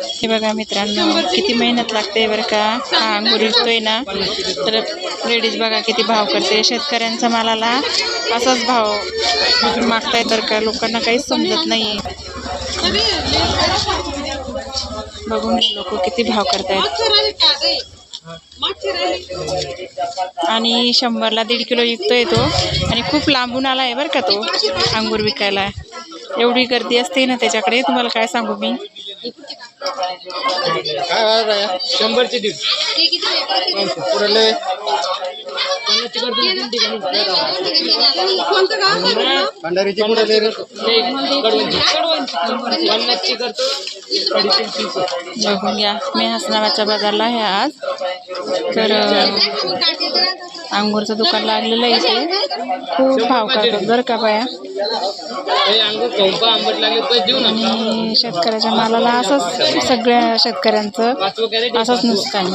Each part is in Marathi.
हे बघा मित्रांनो किती मेहनत लागते बरं का? हा अंगूर विकतोय ना? तर लेडीज बघा किती भाव करते. शेतकऱ्यांचा मालाला असाच भाव मागताय तर का? लोकांना काहीच समजत नाही बघून लोक किती भाव करतायत. आणि शंभरला दीड किलो विकतोय तो. आणि खूप लांबून आला आहे बरं का तो अंगूर विकायला. एवढी गर्दी असते ना त्याच्याकडे? तुम्हाला काय सांगू मी? काय भाव दी पुराले दीड पुढले भंडारीची पुढले पन्नासची बाज़ार है मी हसनाबादच्या बाजारला आहे आज. तर अंगूरचं दुकान लागलेलं आहे इथे. खूप भाव करतात बरं का बाया. आणि शेतकऱ्याच्या मालाला असंच सगळ्या शेतकऱ्यांचं असंच नुकसान.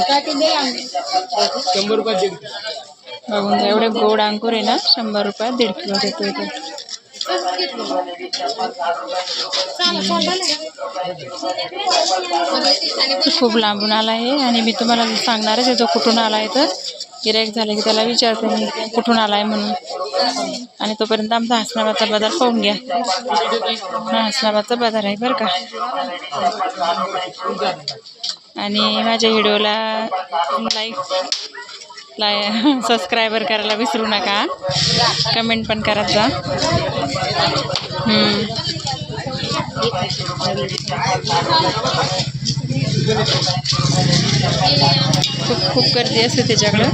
बघून एवढे गोड अंकुर आहे ना शंभर रुपयात दीड किलो देतो इथे खूप लांबून आला आहे आणि मी तुम्हाला सांगणारच आहे तो कुठून आला आहे तर गिराईक झालं की त्याला विचारते मी कुठून आला आहे म्हणून. आणि तोपर्यंत आमचा हसनाबादचा बाजार पाहून घ्या. हा हसनाबादचा बाजार आहे बरं का. आणि माझ्या व्हिडिओला लाईक लाय सबस्क्रायबर करायला विसरू नका. कमेंट पण करत जा. खूप खूप गर्दी असते त्याच्याकडं.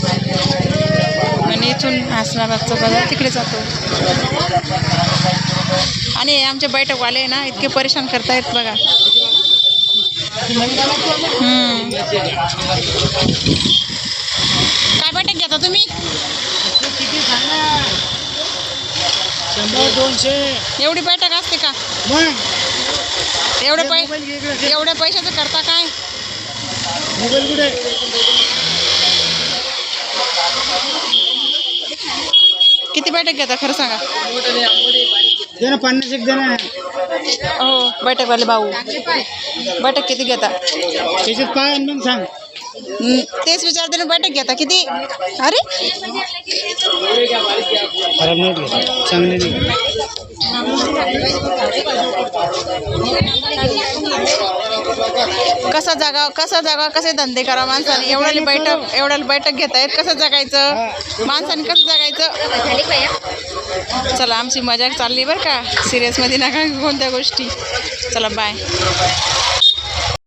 आणि इथून हसनाबादचा बाजार तिकडे जातो. आणि आमचे बैठकवाले ना इतके परेशान करतायत बघा. हम्म. काय बैठक घेता तुम्ही? शंभर दोनशे. एवढी बैठक असते का? एवढे पै एवढ्या पैशाचं करता काय? मोबाईल कुठे? किती बैठक घेता खरं सांगा? दे पन्नास एक दे ना. हो बैठकवाले भाऊ. बैठक किती घेता? त्याच्यात पाय आणि मग सांग. तेच विचारते ना बैठक घेता किती? अरे? कसा जागा कसा जागा कसे धंदे करा माणसाने? एवढ्याला बैठक एवढ्याला बैठक घेतायत कसं जगायचं? माणसाने कसं जगायचं? चला आमची मजाक चालली बरं का? सिरियसमध्ये नका कोणत्या गोष्टी. चला बाय